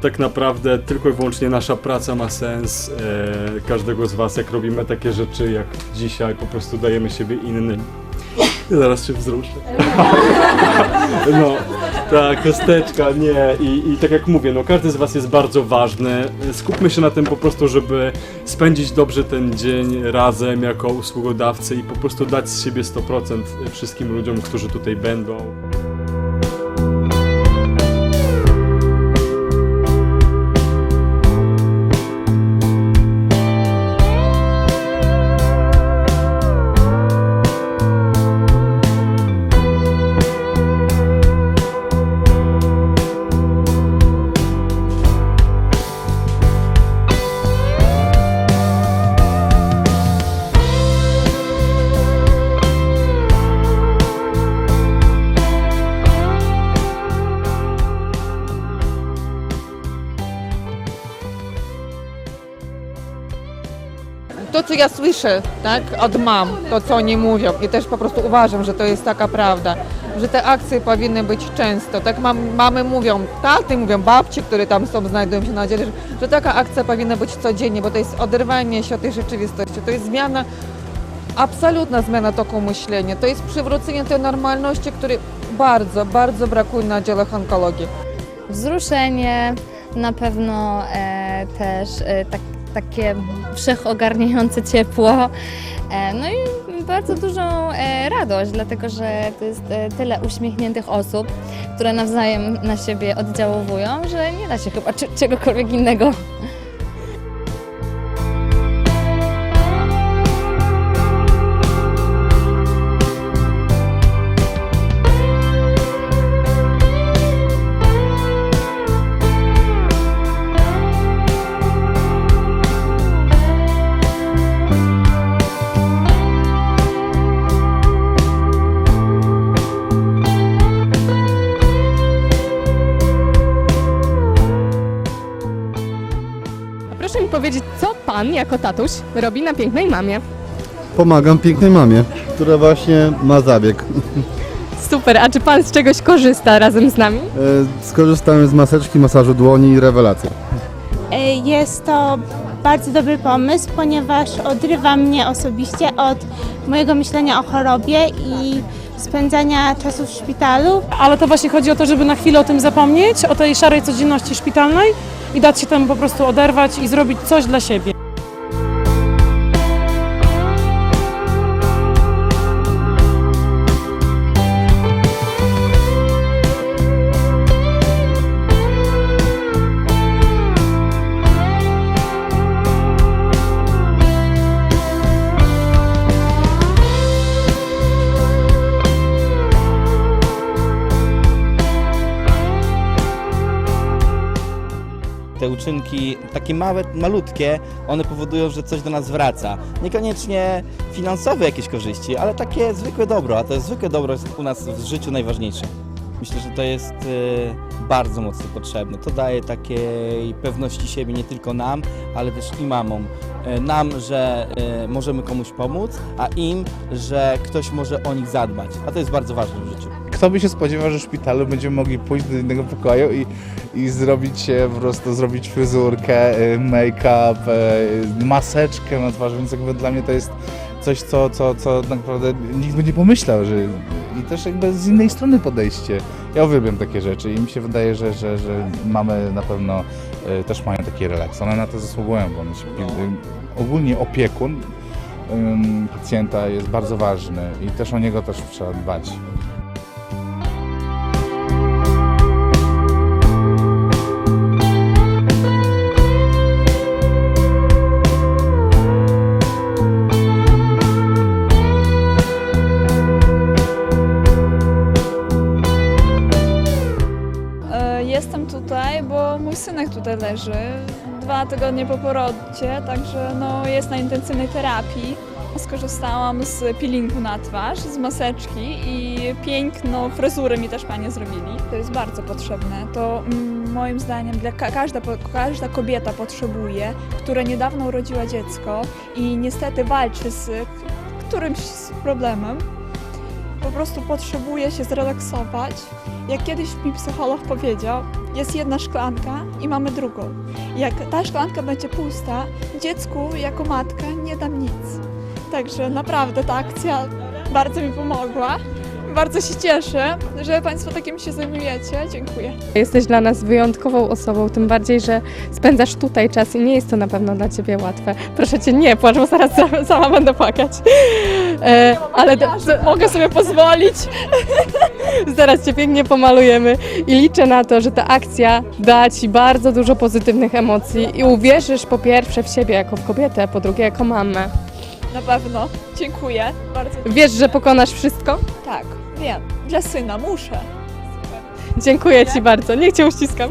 tak naprawdę tylko i wyłącznie nasza praca ma sens. E, każdego z Was, jak robimy takie rzeczy jak dzisiaj, po prostu dajemy siebie innym. Zaraz się wzruszę. No, tak, kosteczka, nie. I, I tak jak mówię, no każdy z Was jest bardzo ważny. Skupmy się na tym po prostu, żeby spędzić dobrze ten dzień razem jako usługodawcy i po prostu dać z siebie 100% wszystkim ludziom, którzy tutaj będą. To, co ja słyszę tak, od mam, to, co oni mówią i też po prostu uważam, że to jest taka prawda, że te akcje powinny być często. Tak mam, mamy mówią, taty mówią, babci, które tam są, znajdują się na dziele, że, że taka akcja powinna być codziennie, bo to jest oderwanie się od tej rzeczywistości, to jest zmiana, absolutna zmiana toku myślenia, to jest przywrócenie tej normalności, której bardzo, bardzo brakuje na działach onkologii. wzruszenie, na pewno e, też e, tak, takie wszechogarniające ciepło. E, no i bardzo dużą e, radość, dlatego że to jest e, tyle uśmiechniętych osób, które nawzajem na siebie oddziałowują, że nie da się chyba czegokolwiek innego. Proszę mi powiedzieć, co pan jako tatuś robi na pięknej mamie? Pomagam pięknej mamie, która właśnie ma zabieg. Super, a czy pan z czegoś korzysta razem z nami? E, Skorzystałem z maseczki, masażu dłoni i rewelacja. E, Jest to bardzo dobry pomysł, ponieważ odrywa mnie osobiście od mojego myślenia o chorobie i spędzania czasu w szpitalu. ale to właśnie chodzi o to, żeby na chwilę o tym zapomnieć, o tej szarej codzienności szpitalnej i dać się temu po prostu oderwać i zrobić coś dla siebie. Uczynki, takie małe, malutkie, one powodują, że coś do nas wraca. Niekoniecznie finansowe jakieś korzyści, ale takie zwykłe dobro, a to zwykłe dobro jest u nas w życiu najważniejsze. Myślę, że to jest e, bardzo mocno potrzebne. To daje takiej pewności siebie nie tylko nam, ale też i mamom. E, Nam, że e, możemy komuś pomóc, a im, że ktoś może o nich zadbać. A to jest bardzo ważne w życiu. Kto by się spodziewał, że w szpitalu będziemy mogli pójść do innego pokoju i, i zrobić się po prostu, zrobić fryzurkę, y, make-up, y, maseczkę na twarzy, więc jakby dla mnie to jest coś, co, co, co naprawdę nikt by nie pomyślał, że i też jakby z innej strony podejście. Ja uwielbiam takie rzeczy i mi się wydaje, że, że, że mamy na pewno y, też mają taki relaks. One na to zasługują, bo one się, y, ogólnie opiekun pacjenta jest bardzo ważny i też o niego też trzeba dbać. Synek tutaj leży dwa tygodnie po porodzie, także no, jest na intensywnej terapii. Skorzystałam z peelingu na twarz, z maseczki i piękną fryzurę mi też panie zrobili. To jest bardzo potrzebne. To mm, moim zdaniem dla ka- każda, każda kobieta potrzebuje, która niedawno urodziła dziecko i niestety walczy z którymś problemem. Po prostu potrzebuję się zrelaksować. Jak kiedyś mi psycholog powiedział, jest jedna szklanka i mamy drugą. Jak ta szklanka będzie pusta, dziecku jako matka nie dam nic. Także naprawdę ta akcja bardzo mi pomogła. Bardzo się cieszę, że Państwo takim się zajmujecie. Dziękuję. Jesteś dla nas wyjątkową osobą, tym bardziej, że spędzasz tutaj czas i nie jest to na pewno dla Ciebie łatwe. Proszę Cię, nie płacz, bo zaraz sama, sama będę płakać. E, ale do, Mogę sobie pozwolić. zaraz Cię pięknie pomalujemy i liczę na to, że ta akcja da Ci bardzo dużo pozytywnych emocji i uwierzysz po pierwsze w siebie jako w kobietę, po drugie jako mamę. Na pewno. Dziękuję. Bardzo. Wiesz, że pokonasz wszystko? Tak, Wiem, dla syna muszę. Dziękuję Ci bardzo. Niech Cię uściskam.